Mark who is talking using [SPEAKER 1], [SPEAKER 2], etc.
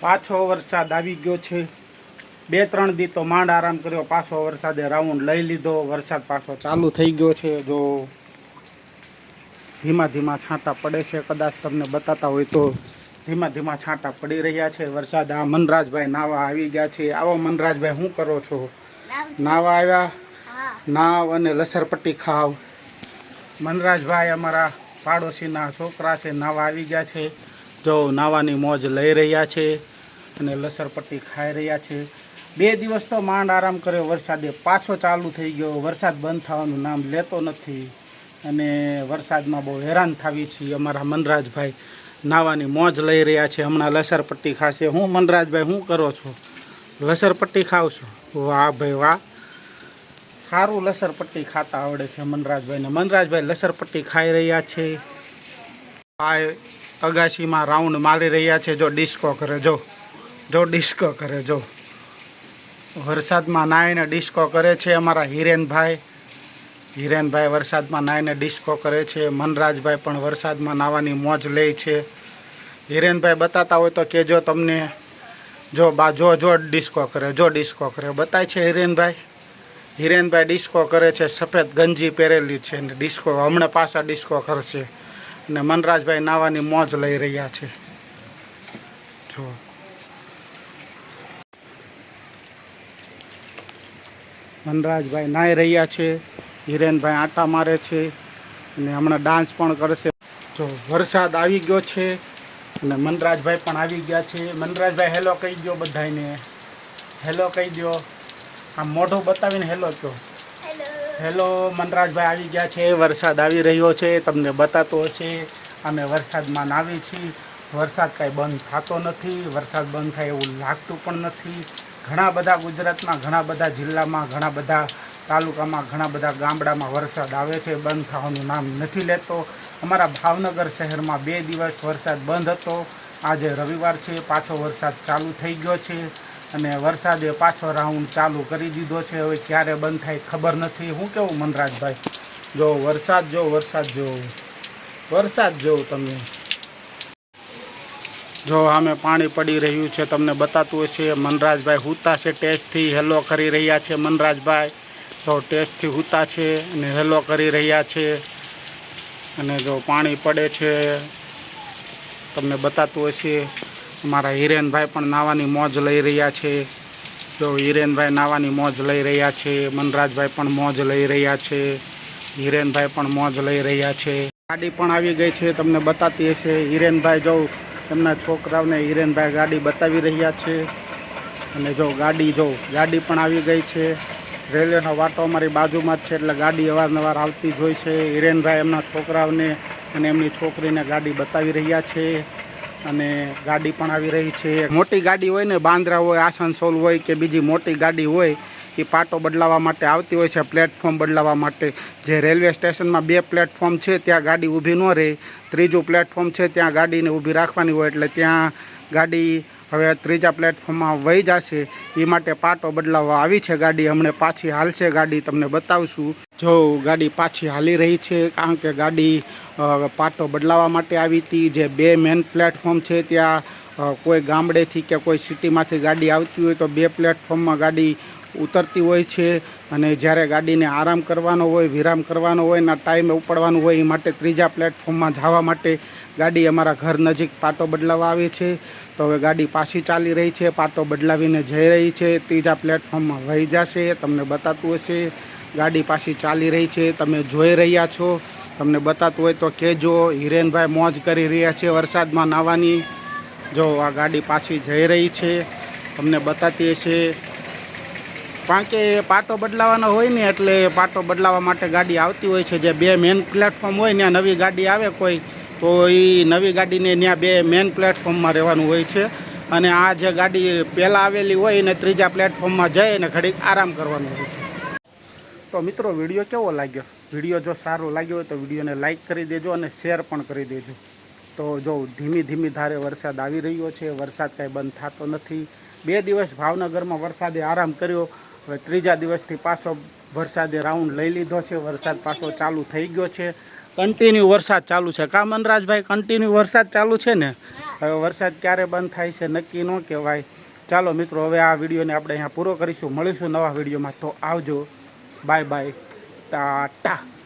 [SPEAKER 1] પાછો વરસાદ આવી ગયો છે. બે, ત્રણ દી તો માંડ આરામ કર્યો. પાછો વરસાદે રાઉન્ડ લઈ લીધો. વરસાદ પાછો ચાલુ થઈ ગયો છે. જો ધીમા ધીમા છાંટા પડે છે. કદાચ તમને બતાતા હોય તો ધીમા ધીમા છાંટા પડી રહ્યા છે. વરસાદ આ મનરાજભાઈ નાવા આવી ગયા છે. આવો મનરાજભાઈ, શું કરો છો? નાવા આવ્યા? નાવ અને લસરપટ્ટી ખાવ. મનરાજભાઈ અમારા પાડોશીના છોકરા છે. નાવા આવી ગયા છે. જો નાવાની મોજ લઈ રહ્યા છે અને લસરપટ્ટી ખાઈ રહ્યા છે. બે દિવસ તો માંડ આરામ કર્યો. વરસાદે પાછો ચાલુ થઈ ગયો. વરસાદ બંધ થવાનું નામ લેતો નથી. અને વરસાદમાં બહુ હેરાન થાવી છીએ અમારા મનરાજભાઈ. નાવાની મોજ લઈ રહ્યા છે. હમણાં લસરપટ્ટી ખાશે. હું મનરાજભાઈ શું કરો છો? લસરપટ્ટી ખાવ છો? વાહ ભાઈ વાહ. સારું લસરપટ્ટી ખાતા આવડે છે મનરાજભાઈને. મનરાજભાઈ લસરપટ્ટી ખાઈ રહ્યા છે. આ અગાશીમાં રાઉન્ડ મારી રહ્યા છે, જો ડિસ્કો કરે, જો જો ડિસ્કો કરે, જો. વરસાદમાં નાહીને ડિસ્કો કરે છે અમારા હિરેનભાઈ. હિરેનભાઈ વરસાદમાં નાહીને ડિસ્કો કરે છે, મનરાજભાઈ પણ વરસાદમાં નાવાની મોજ લે છે. હિરેનભાઈ બતાતા હોય તો કહેજો તમને, જો બા, જો જો ડિસ્કો કરે, જો ડિસ્કો કરે. બતાય છે હિરેનભાઈ. હિરેનભાઈ ડિસ્કો કરે છે, સફેદ ગંજી પહેરેલી છે અને ડિસ્કો હમણાં પાછા ડિસ્કો કરશે. અને મનરાજભાઈ નાવાની મોજ લઈ રહ્યા છે. જો. મનરાજભાઈ નાહી રહ્યા છે. હિરેનભાઈ આટા મારે છે. અને હમણાં ડાન્સ પણ કરશે. જો, વરસાદ આવી ગયો છે અને મનરાજભાઈ પણ આવી ગયા છે. મનરાજભાઈ, હેલો કહી દો બધાને હેલો કહી દો આમ મોઢું બતાવીને હેલો કહો. હેલો, મનરાજભાઈ આવી ગયા છે. વરસાદ આવી રહ્યો છે. તમને બતાતો હશે. અમે વરસાદમાં નાવી છીએ. વરસાદ કાંઈ બંધ થતો નથી. વરસાદ બંધ થાય એવું લાગતું પણ નથી. ઘણા બધા ગુજરાતમાં, ઘણા બધા જિલ્લામાં, ઘણા બધા તાલુકામાં, ઘણા બધા ગામડામાં વરસાદ આવે છે. બંધ થવાનું નામ નથી લેતો. અમારા ભાવનગર શહેરમાં બે દિવસ વરસાદ બંધ હતો. આજે રવિવાર છે. પાછો વરસાદ ચાલુ થઈ ગયો છે. અને વરસાદે પાછો રાઉન્ડ ચાલુ કરી દીધો છે. હવે ક્યારે બંધ થાય ખબર નથી. હું કેવું મનરાજભાઈ જો વરસાદ જો વરસાદ જો વરસાદ જોઉં તમે જો આમે પાણી પડી રહ્યું છે, તમને બતાતું હશે. મનરાજભાઈ હુતા છે, ટેસ્ટથી હેલો કરી રહ્યા છે મનરાજભાઈ તો ટેસ્ટથી હુતા છે અને હેલો કરી રહ્યા છે. અને જો પાણી પડે છે, તમને બતાતું હશે. મારા હિરેનભાઈ પણ નાવાની મોજ લઈ રહ્યા છે. જો હિરેનભાઈ નાવાની મોજ લઈ રહ્યા છે, મનરાજભાઈ પણ મોજ લઈ રહ્યા છે, હિરેનભાઈ પણ મોજ લઈ રહ્યા છે. ગાડી પણ આવી ગઈ છે, તમને બતાતી હશે. હિરેનભાઈ જો એમના છોકરાઓને હિરેનભાઈ ગાડી બતાવી રહ્યા છે. અને જો ગાડી જો, ગાડી પણ આવી ગઈ છે. રેલવેનો વાટો અમારી બાજુમાં જ છે, એટલે ગાડી અવારનવાર આવતી જ હોય છે. હિરેનભાઈ એમના છોકરાઓને અને એમની છોકરીને ગાડી બતાવી રહ્યા છે. અને ગાડી પણ આવી રહી છે. મોટી ગાડી હોય ને, બાંદ્રા હોય, આસનસોલ હોય કે બીજી મોટી ગાડી હોય, એ પાટો બદલાવવા માટે આવતી હોય છે પ્લેટફોર્મ બદલાવવા માટે. જે રેલવે સ્ટેશનમાં બે પ્લેટફોર્મ છે, ત્યાં ગાડી ઊભી ન રહે. ત્રીજું પ્લેટફોર્મ છે, ત્યાં ગાડીને ઊભી રાખવાની હોય, એટલે ત્યાં ગાડી હવે ત્રીજા પ્લેટફોર્મમાં વહી જશે. એ માટે પાટો બદલાવવા આવી છે ગાડી. હમણે પાછી હાલશે ગાડી. તમને બતાવશું. જો ગાડી પાછી હાલી રહી છે, કારણ કે ગાડી પાટો બદલાવવા માટે આવી હતી. જે બે મેન પ્લેટફોર્મ છે, ત્યાં કોઈ ગામડેથી કે કોઈ સિટીમાંથી ગાડી આવતી હોય તો બે પ્લેટફોર્મમાં ગાડી ઉતરતી હોય છે અને જ્યારે ગાડીને આરામ કરવાનો હોય, વિરામ કરવાનો હોય ના ટાઈમે ઉપડવાનું હોય એ માટે ત્રીજા પ્લેટફોર્મમાં જવા માટે ગાડી અમારા ઘર નજીક પાટો બદલાવવા આવે છે. તો હવે ગાડી પાછી ચાલી રહી છે, પાટો બદલાવીને જઈ રહી છે, ત્રીજા પ્લેટફોર્મમાં વહી જશે, તમને બતાતું હશે. ગાડી પાછી ચાલી રહી છે, તમે જોઈ રહ્યા છો. તમને બતાતું હોય તો કહેજો, હિરેનભાઈ મોજ કરી રહ્યા છે વરસાદમાં નાવાની જો આ ગાડી પાછી જઈ રહી છે, તમને બતાતી હશે. કારણ કે પાટો બદલાવાનો હોય ને એટલે પાટો બદલાવા માટે ગાડી આવતી હોય છે. જે બે મેન પ્લેટફોર્મ હોય ત્યાં નવી ગાડી આવે કોઈ, તો એ નવી ગાડીને ત્યાં બે મેન પ્લેટફોર્મમાં રહેવાનું હોય છે. અને આ જે ગાડી પહેલાં આવેલી હોય એને ત્રીજા પ્લેટફોર્મમાં જઈ અને ઘડીક આરામ કરવાનો હોય છે. તો મિત્રો, વીડિયો કેવો લાગ્યો? વીડિયો જો સારો લાગ્યો હોય તો વિડીયોને લાઇક કરી દેજો અને શેર પણ કરી દેજો. તો જો ધીમી ધીમી ધારે વરસાદ આવી રહ્યો છે, વરસાદ કાંઈ બંધ થતો નથી. બે દિવસ ભાવનગરમાં વરસાદે આરામ કર્યો. હવે ત્રીજા દિવસથી પાછો વરસાદે રાઉન્ડ લઈ લીધો છે. વરસાદ પાછો ચાલુ થઈ ગયો છે. કન્ટિન્યુ વરસાદ ચાલુ છે. કા મનરાજભાઈ કન્ટિન્યુ વરસાદ ચાલુ છે ને? હવે વરસાદ ક્યારે બંધ થાય છે નક્કી ન કહેવાય. ચાલો મિત્રો, હવે આ વિડીયોને આપણે અહીંયા પૂરો કરીશું. મળીશું નવા વિડીયોમાં. તો આવજો. Bye bye tata.